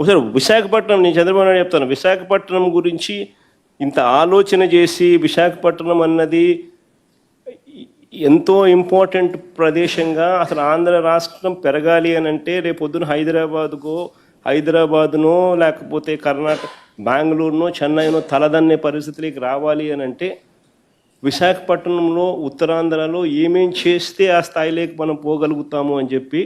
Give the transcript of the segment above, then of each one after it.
ఒకసారి విశాఖపట్నం నేను చంద్రబాబు నాయుడు చెప్తాను విశాఖపట్నం గురించి ఇంత ఆలోచన చేసి విశాఖపట్నం అన్నది ఎంతో ఇంపార్టెంట్ ప్రదేశంగా అసలు ఆంధ్ర రాష్ట్రం పెరగాలి అని అంటే రేపు పొద్దున హైదరాబాద్కో హైదరాబాద్నో లేకపోతే కర్ణాటక బెంగళూరునో చెన్నైనో తలదన్నే పరిస్థితులకి రావాలి అని అంటే విశాఖపట్నంలో ఉత్తరాంధ్రలో ఏమేం చేస్తే ఆ స్థాయిలోకి మనం పోగలుగుతాము అని చెప్పి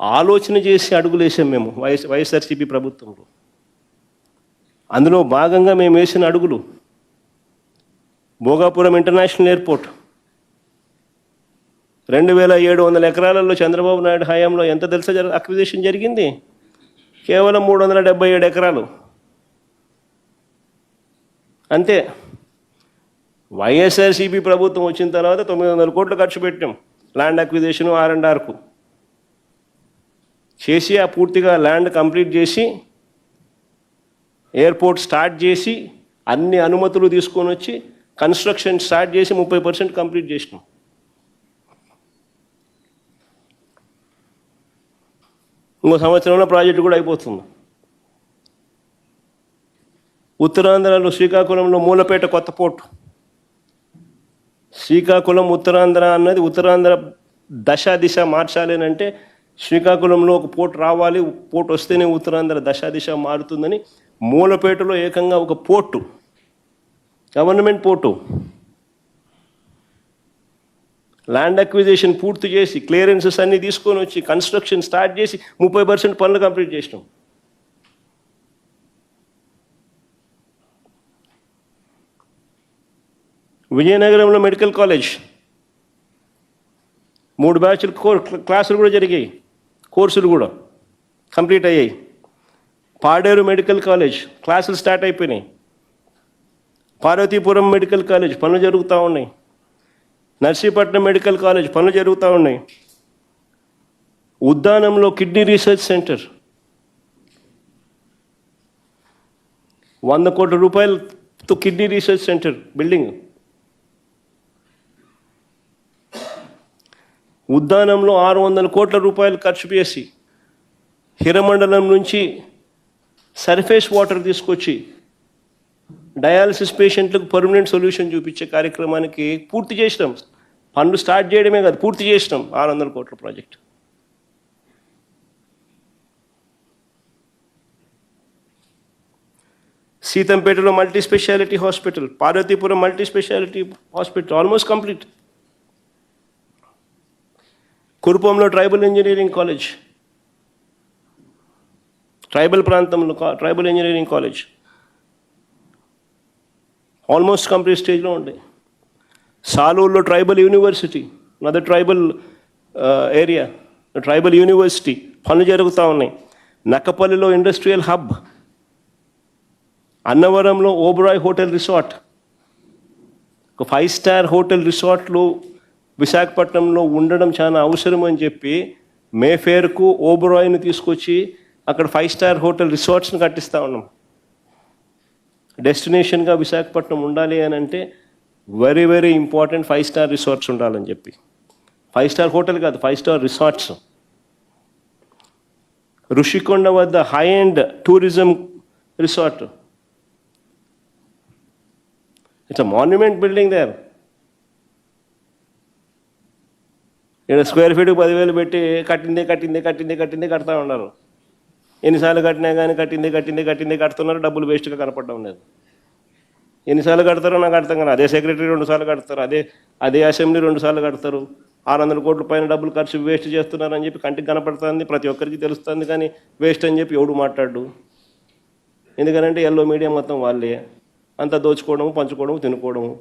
ఆలోచన చేసి అడుగులు వేసాం మేము వైఎస్ వైఎస్ఆర్సీపీ ప్రభుత్వంలో. అందులో భాగంగా మేము వేసిన అడుగులు. Bhogapuram international airport. రెండు వేల ఏడు వందల ఎకరాలలో చంద్రబాబు నాయుడు హయాంలో ఎంత తెలుసా జర అక్విజిషన్ జరిగింది? కేవలం మూడు వందల డెబ్బై ఏడు ఎకరాలు. అంతే. వైఎస్ఆర్సీపీ ప్రభుత్వం వచ్చిన తర్వాత తొమ్మిది వందల కోట్లు ఖర్చు పెట్టాం. Land acquisition R and R. చేసి ఆ పూర్తిగా ల్యాండ్ కంప్లీట్ చేసి ఎయిర్పోర్ట్ స్టార్ట్ చేసి అన్ని అనుమతులు తీసుకొని వచ్చి కన్స్ట్రక్షన్ స్టార్ట్ చేసి ముప్పై పర్సెంట్ కంప్లీట్ చేసినాం. ఇంకో సంవత్సరంలో ప్రాజెక్టు కూడా అయిపోతుంది. ఉత్తరాంధ్రలో శ్రీకాకుళంలో మూలపేట కొత్త పోర్టు. శ్రీకాకుళం ఉత్తరాంధ్ర అన్నది ఉత్తరాంధ్ర దశ దిశ మార్చాలి అంటే శ్రీకాకుళంలో ఒక పోర్ట్ రావాలి పోర్ట్ వస్తేనే ఉత్తరాంధ్ర దశాదిశ మారుతుందని మూలపేటలో ఏకంగా ఒక port government port. Land acquisition పూర్తి చేసి క్లియరెన్సెస్ అన్నీ తీసుకొని వచ్చి కన్స్ట్రక్షన్ స్టార్ట్ చేసి ముప్పై పర్సెంట్ పనులు కంప్లీట్ చేసినాం. విజయనగరంలో మెడికల్ కాలేజ్. మూడు బ్యాచ్లు క్లాసులు కూడా జరిగాయి. కోర్సులు కూడా కంప్లీట్ అయ్యాయి. పాడేరు మెడికల్ కాలేజ్ క్లాసులు స్టార్ట్ అయిపోయినాయి. పార్వతీపురం మెడికల్ కాలేజ్ పనులు జరుగుతూ ఉన్నాయి. నర్సీపట్నం మెడికల్ కాలేజ్ పనులు జరుగుతూ ఉన్నాయి. ఉద్దానంలో కిడ్నీ రీసెర్చ్ సెంటర్. వంద కోట్ల రూపాయలతో కిడ్నీ రీసెర్చ్ సెంటర్ బిల్డింగ్. ఉద్దానంలో ఆరు వందల కోట్ల రూపాయలు ఖర్చు చేసి హిరమండలం నుంచి సర్ఫేస్ వాటర్ తీసుకొచ్చి డయాలసిస్ పేషెంట్లకు పర్మనెంట్ సొల్యూషన్ చూపించే కార్యక్రమానికి పూర్తి చేసినాం. పనులు స్టార్ట్ చేయడమే కాదు పూర్తి చేసినాం ఆరు వందల కోట్ల project. సీతంపేటలో multi speciality hospital Parvathipuram multi speciality hospital almost complete. కురుపంలో tribal engineering college. Tribal ప్రాంతంలో tribal engineering college. Almost complete స్టేజ్లో ఉంది. సాలూరులో tribal university another tribal area. Tribal university పనులు జరుగుతూ ఉన్నాయి. నక్కపల్లిలో ఇండస్ట్రియల్ హబ్. అన్నవరంలో ఓబరాయ్ హోటల్ రిసార్ట్. ఒక ఫైవ్ స్టార్ హోటల్ రిసార్ట్లు విశాఖపట్నంలో ఉండడం చాలా అవసరం అని చెప్పి మేఫేర్కు ఓబరాయ్ని తీసుకొచ్చి అక్కడ ఫైవ్ స్టార్ హోటల్ రిసార్ట్స్ని కట్టిస్తూ ఉన్నాం. డెస్టినేషన్గా విశాఖపట్నం ఉండాలి అని అంటే very very important five star resorts ఉండాలని చెప్పి. ఫైవ్ స్టార్ హోటల్ కాదు ఫైవ్ స్టార్ రిసార్ట్స్. ఋషికొండ వద్ద high end tourism resort. It's a monument building there ఇక్కడ స్క్వేర్ ఫీట్కి పదివేలు పెట్టి కట్టిందే కట్టిందే కట్టిందే కట్టిందే కడతా ఉన్నారు. ఎన్నిసార్లు కట్టినా కానీ కట్టిందే కట్టిందే కట్టిందే కడుతున్నారు డబ్బులు వేస్ట్గా కనపడడం లేదు. ఎన్నిసార్లు కడతారో నాకు అర్థం కానీ అదే సెక్రటరీ రెండు సార్లు కడతారు అదే అదే అసెంబ్లీ రెండు సార్లు కడతారు. ఆరు వందల కోట్ల పైన డబ్బులు ఖర్చు వేస్ట్ చేస్తున్నారని చెప్పి కంటికి కనపడుతుంది ప్రతి ఒక్కరికి తెలుస్తుంది కానీ వేస్ట్ అని చెప్పి ఎవడు మాట్లాడు? ఎందుకంటే ఎల్లో మీడియా మొత్తం వాళ్ళే. అంతా దోచుకోవడము పంచుకోవడము తినుకోవడము.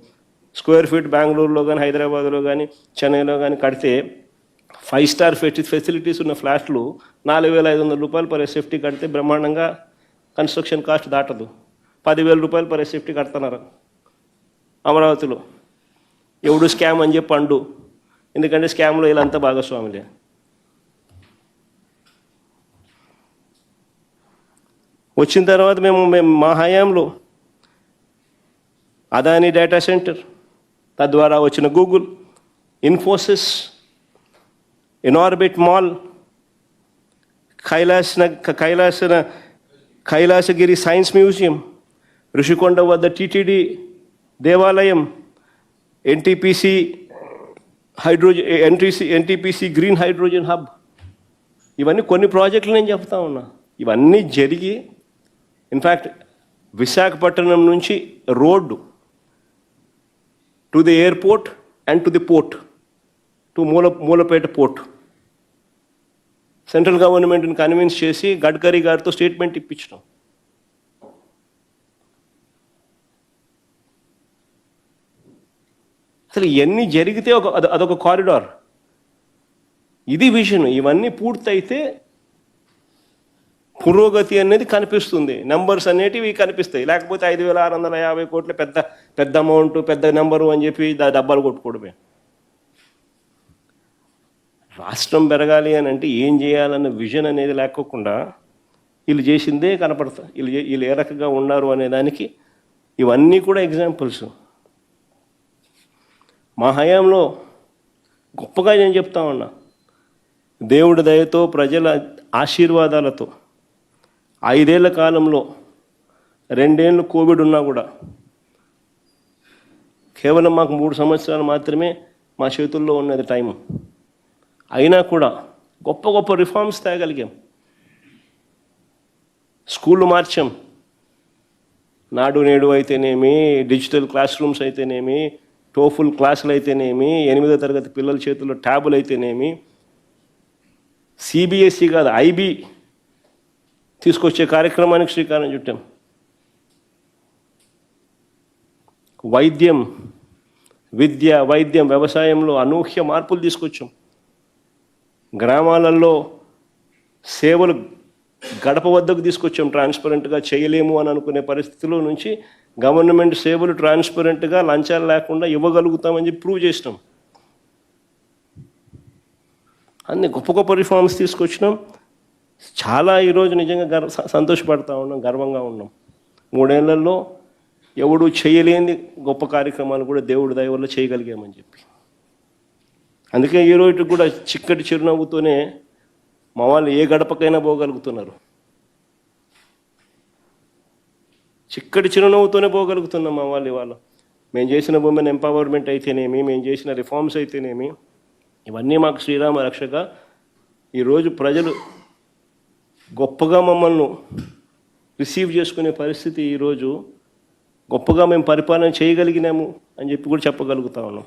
స్క్వేర్ ఫీట్ బెంగళూరులో కానీ హైదరాబాద్లో కానీ చెన్నైలో కానీ కడితే ఫైవ్ స్టార్ ఫెసిలిటీస్ ఉన్న ఫ్లాట్లు నాలుగు వేల ఐదు వందల రూపాయలు పర్ ఎస్ఎఫ్టీ కడితే బ్రహ్మాండంగా కన్స్ట్రక్షన్ కాస్ట్ దాటదు. పదివేల రూపాయలు పర్ ఎస్ఎఫ్టీ కడుతున్నారు అమరావతిలో. ఎవడు స్కామ్ అని చెప్పి అండు. ఎందుకంటే స్కామ్లో వీళ్ళంతా భాగస్వాములే. వచ్చిన తర్వాత మేము మేము మా హయాంలో అదాని డేటా సెంటర్ తద్వారా వచ్చిన Google Infosys Inorbit mall Kailasa కైలాసన Kailasagiri science museum Rushikonda వద్ద టీటీడీ దేవాలయం NTPC hydrogen NTC NTPC green hydrogen hub. ఇవన్నీ కొన్ని ప్రాజెక్టులు నేను చెప్తా ఉన్నా. ఇవన్నీ జరిగి ఇన్ఫ్యాక్ట్ విశాఖపట్నం నుంచి road to the airport and to the port. To మూల మూలపేట పోర్ట్. సెంట్రల్ గవర్నమెంట్ని కన్విన్స్ చేసి గడ్కరీ గారితో స్టేట్మెంట్ ఇప్పించడం. అసలు ఇవన్నీ జరిగితే ఒక అదొక కారిడార్. ఇది విజన్ ఇవన్నీ పూర్తయితే పురోగతి అనేది కనిపిస్తుంది. నెంబర్స్ అనేటివి కనిపిస్తాయి. లేకపోతే ఐదు వేల ఆరు వందల యాభై కోట్ల పెద్ద పెద్ద అమౌంట్ పెద్ద నెంబరు అని చెప్పి దా- డబ్బాలు కొట్టుకోవడమే. రాష్ట్రం పెరగాలి అని అంటే ఏం చేయాలన్న విజన్ అనేది లేకోకుండా వీళ్ళు చేసిందే కనపడతా వీళ్ళు వీళ్ళు ఏ రకంగా ఉన్నారు అనే దానికి ఇవన్నీ కూడా ఎగ్జాంపుల్స్. మా హయాంలో గొప్పగా నేను చెప్తా ఉన్నా. దేవుడి దయతో ప్రజల ఆశీర్వాదాలతో ఐదేళ్ళ కాలంలో రెండేళ్ళు కోవిడ్ ఉన్నా కూడా కేవలం మాకు మూడు సంవత్సరాలు మాత్రమే మా చేతుల్లో ఉన్నది టైం అయినా కూడా గొప్ప గొప్ప రిఫార్మ్స్ తేగలిగాం. స్కూళ్ళు మార్చాం. నాడు నేడు అయితేనేమి డిజిటల్ క్లాస్ రూమ్స్ అయితేనేమి టోఫుల్ క్లాసులు అయితేనేమి ఎనిమిదో తరగతి పిల్లల చేతుల్లో ట్యాబులు అయితేనేమి సిబిఎస్ఈ కాదు ఐబీ తీసుకొచ్చే కార్యక్రమానికి శ్రీకారం చుట్టాం. వైద్యం విద్య వైద్యం వ్యవసాయంలో అనూహ్య మార్పులు తీసుకొచ్చాం. గ్రామాలలో సేవలు గడప వద్దకు తీసుకొచ్చాం ట్రాన్స్పరెంట్గా చేయలేము అని అనుకునే పరిస్థితిలో నుంచి గవర్నమెంట్ సేవలు ట్రాన్స్పరెంట్గా లంచాలు లేకుండా ఇవ్వగలుగుతామని చెప్పి ప్రూవ్ చేసినాం. అన్ని గొప్ప గొప్ప రిఫార్మ్స్ తీసుకొచ్చినాం. చాలా ఈరోజు నిజంగా గర్వ సంతోషపడతా ఉన్నాం గర్వంగా ఉన్నాం. మూడేళ్ళలో ఎవడు చేయలేని గొప్ప కార్యక్రమాలు కూడా దేవుడి దయ వల్ల చేయగలిగామని చెప్పి. అందుకే ఈ రోజు కూడా చిక్కటి చిరునవ్వుతోనే మా వాళ్ళు ఏ గడపకైనా పోగలుగుతున్నారు. చిక్కటి చిరునవ్వుతోనే పోగలుగుతున్నాం మా వాళ్ళు ఇవాళ. మేము చేసిన ఉమెన్ ఎంపవర్మెంట్ అయితేనేమి మేము చేసిన రిఫార్మ్స్ అయితేనేమి ఇవన్నీ మాకు శ్రీరామ రక్షక ఈరోజు ప్రజలు గొప్పగా మమ్మల్ని రిసీవ్ చేసుకునే పరిస్థితి ఈరోజు గొప్పగా మేము పరిపాలన చేయగలిగినాము అని చెప్పి కూడా చెప్పగలుగుతా ఉన్నాం.